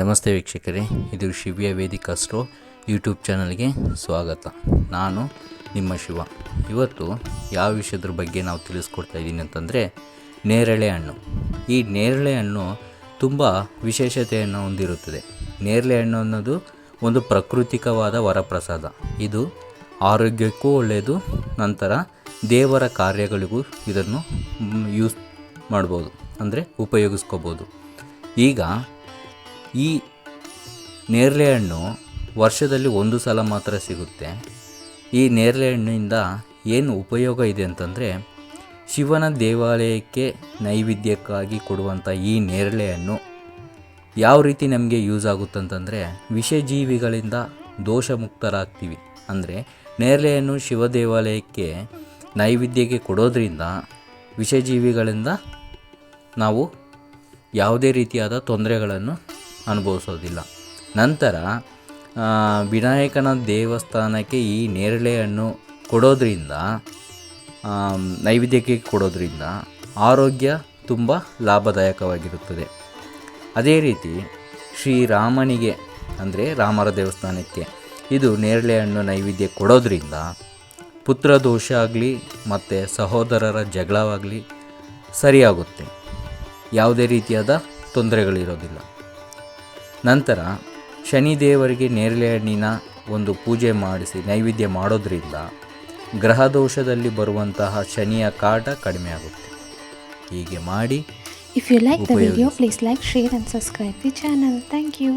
ನಮಸ್ತೆ ವೀಕ್ಷಕರೇ, ಇದು ಶಿವ್ಯ ವೇದಿಕ ಸ್ಟ್ರೋ ಯೂಟ್ಯೂಬ್ ಚಾನಲ್ಗೆ ಸ್ವಾಗತ. ನಾನು ನಿಮ್ಮ ಶಿವ. ಇವತ್ತು ಯಾವ ವಿಷಯದ್ರ ಬಗ್ಗೆ ನಾವು ತಿಳಿಸ್ಕೊಡ್ತಾ ಇದ್ದೀನಿ ಅಂತಂದರೆ, ನೇರಳೆ ಹಣ್ಣು. ಈ ನೇರಳೆ ಹಣ್ಣು ತುಂಬ ವಿಶೇಷತೆಯನ್ನು ಹೊಂದಿರುತ್ತದೆ. ನೇರಳೆ ಹಣ್ಣು ಅನ್ನೋದು ಒಂದು ಪ್ರಾಕೃತಿಕವಾದ ವರಪ್ರಸಾದ. ಇದು ಆರೋಗ್ಯಕ್ಕೂ ಒಳ್ಳೆಯದು ನಂತರ ದೇವರ ಕಾರ್ಯಗಳಿಗೂ ಇದನ್ನು ಯೂಸ್ ಮಾಡ್ಬೋದು, ಅಂದರೆ ಉಪಯೋಗಿಸ್ಕೋಬೋದು. ಈಗ ಈ ನೇರಳೆ ಹಣ್ಣು ವರ್ಷದಲ್ಲಿ ಒಂದು ಸಲ ಮಾತ್ರ ಸಿಗುತ್ತೆ. ಈ ನೇರಳೆ ಹಣ್ಣಿಂದ ಏನು ಉಪಯೋಗ ಇದೆ ಅಂತಂದರೆ, ಶಿವನ ದೇವಾಲಯಕ್ಕೆ ನೈವೇದ್ಯಕ್ಕಾಗಿ ಕೊಡುವಂಥ ಈ ನೇರಳೆ ಹಣ್ಣು ಯಾವ ರೀತಿ ನಮಗೆ ಯೂಸ್ ಆಗುತ್ತಂತಂದರೆ ವಿಷಜೀವಿಗಳಿಂದ ದೋಷಮುಕ್ತರಾಗ್ತೀವಿ ಅಂದರೆ, ನೇರಳೆ ಹಣ್ಣು ಶಿವ ದೇವಾಲಯಕ್ಕೆ ನೈವೇದ್ಯಕ್ಕೆ ಕೊಡೋದ್ರಿಂದ ವಿಷಜೀವಿಗಳಿಂದ ನಾವು ಯಾವುದೇ ರೀತಿಯಾದ ತೊಂದರೆಗಳನ್ನು ಅನುಭವಿಸೋದಿಲ್ಲ. ನಂತರ ವಿನಾಯಕನ ದೇವಸ್ಥಾನಕ್ಕೆ ಈ ನೇರಳೆ ಹಣ್ಣು ಕೊಡೋದ್ರಿಂದ ನೈವೇದ್ಯಕ್ಕೆ ಕೊಡೋದ್ರಿಂದ ಆರೋಗ್ಯ ತುಂಬ ಲಾಭದಾಯಕವಾಗಿರುತ್ತದೆ. ಅದೇ ರೀತಿ ಶ್ರೀರಾಮನಿಗೆ, ಅಂದರೆ ರಾಮರ ದೇವಸ್ಥಾನಕ್ಕೆ ಇದು ನೇರಳೆ ಹಣ್ಣು ನೈವೇದ್ಯ ಕೊಡೋದ್ರಿಂದ ಪುತ್ರ ದೋಷ ಆಗಲಿ, ಮತ್ತು ಸಹೋದರರ ಜಗಳವಾಗಲಿ ಸರಿಯಾಗುತ್ತೆ. ಯಾವುದೇ ರೀತಿಯಾದ ತೊಂದರೆಗಳಿರೋದಿಲ್ಲ. ನಂತರ ಶನಿದೇವರಿಗೆ ನೇರಳೆ ಹಣ್ಣಿನ ಒಂದು ಪೂಜೆ ಮಾಡಿಸಿ ನೈವೇದ್ಯ ಮಾಡೋದ್ರಿಂದ ಗ್ರಹ ದೋಷದಲ್ಲಿ ಬರುವಂತಹ ಶನಿಯ ಕಾಟ ಕಡಿಮೆ ಆಗುತ್ತೆ ಹೀಗೆ ಮಾಡಿ if you like the video please please like, share and subscribe the channel. Thank you.